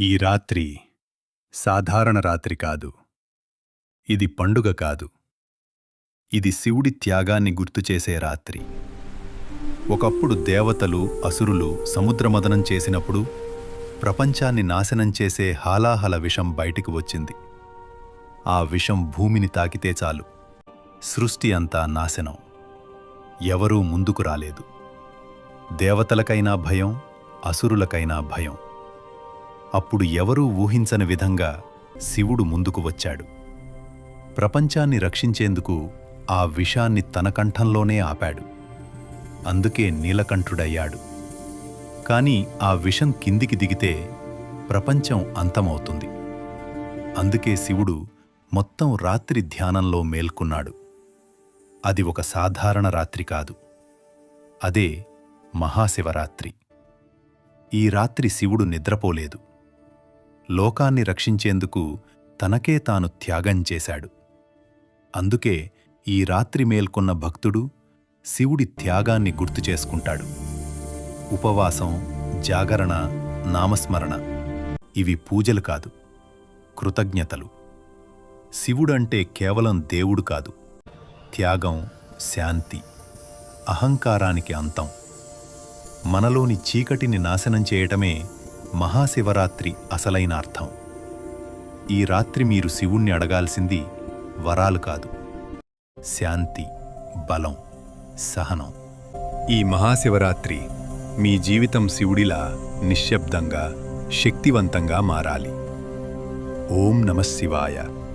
ఈ రాత్రి సాధారణ రాత్రి కాదు. ఇది పండుగ కాదు. ఇది శివుడి త్యాగాన్ని గుర్తుచేసే రాత్రి. ఒకప్పుడు దేవతలు అసురులు సముద్రమదనం చేసినప్పుడు ప్రపంచాన్ని నాశనం చేసే హాలాహల విషం బయటికి వచ్చింది. ఆ విషం భూమిని తాకితే చాలు. సృష్టి అంతా నాశనం. ఎవరూ ముందుకు రాలేదు. దేవతలకైనా భయం అసురులకైనా భయం. అప్పుడు ఎవరూ ఊహించని విధంగా శివుడు ముందుకు వచ్చాడు. ప్రపంచాన్ని రక్షించేందుకు ఆ విషాన్ని తన కంఠంలోనే ఆపాడు. అందుకే నీలకంఠుడయ్యాడు. కాని ఆ విషం కిందికి దిగితే ప్రపంచం అంతమవుతుంది. అందుకే శివుడు మొత్తం రాత్రి ధ్యానంలో మేల్కొన్నాడు. అది ఒక సాధారణ రాత్రి కాదు. అదే మహాశివరాత్రి. ఈ రాత్రి శివుడు నిద్రపోలేదు. లోకాన్ని రక్షించేందుకు తనకే తాను త్యాగం చేశాడు. అందుకే ఈ రాత్రి మేల్కొన్న భక్తుడు శివుడి త్యాగాన్ని గుర్తు చేసుకుంటాడు. ఉపవాసం జాగరణ నామస్మరణ ఇవి పూజలు కాదు కృతజ్ఞతలు. శివుడంటే కేవలం దేవుడు కాదు త్యాగం శాంతి అహంకారానికి అంతం. మనలోని చీకటిని నాశనం చేయటమే మహాశివరాత్రి అసలైన అర్థం. ఈ రాత్రి మీరు శివుణ్ణి అడగాల్సింది వరాలు కాదు. శాంతి బలం సహనం. ఈ మహాశివరాత్రి మీ జీవితం శివుడిలా నిశ్శబ్దంగా శక్తివంతంగా మారాలి. ఓం నమశివాయ శివాయ.